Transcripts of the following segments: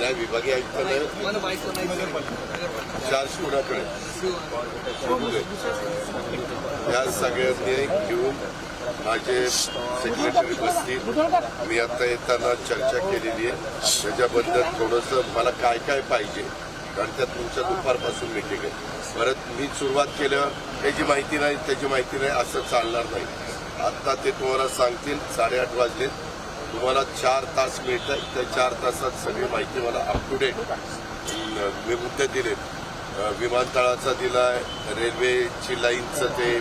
त्या विभागीय आयुक्तालय चार्ज कोणाकडे या सगळ्यांनी घेऊन माझे सेक्रेटरी बसतील मी आता येताना चर्चा केलेली आहे. त्याच्याबद्दल थोडंसं मला काय काय पाहिजे कारण त्या तुमच्या दुपारपासून मिटिंग आहे. परत मी सुरुवात केलं त्याची माहिती नाही त्याची माहिती नाही असं चालणार नाही. आता ते तुम्हाला सांगतील साडेआठ वाजले तुम्हाला चार तास मिळतात त्या चार तासात सगळी माहिती मला अप टू डेट मी मुद्दे दिलेत. अ, विमानतळाचा दिलाय रेल्वेची लाईनचं ते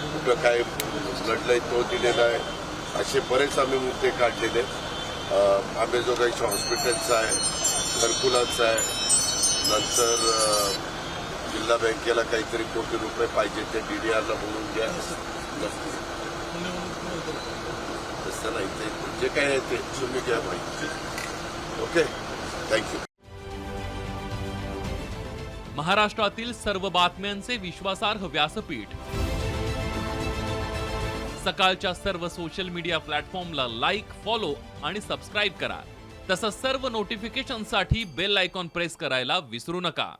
कुठं काय लढलंय तो दिलेला आहे. असे बरेच आम्ही मुद्दे काढलेले. आहेत. आंबेजोगाईच्या हॉस्पिटलचा आहे घरकुलाचा आहे. नंतर जिल्हा बँकेला काहीतरी कोटी रुपये पाहिजे ते डी डी आरला बोलून घ्या. असताना इथे जे काय आहे ते तुम्ही घ्या माहिती. ओके थँक्यू महाराष्ट्रातील सर्व बातम्यांचे विश्वासार्ह व्यासपीठ. सकाळच्या सर्व सोशल मीडिया प्लॅटफॉर्मला लाईक फॉलो आणि सबस्क्राईब करा. तसंच सर्व नोटिफिकेशनसाठी बेल आयकॉन प्रेस करायला विसरू नका.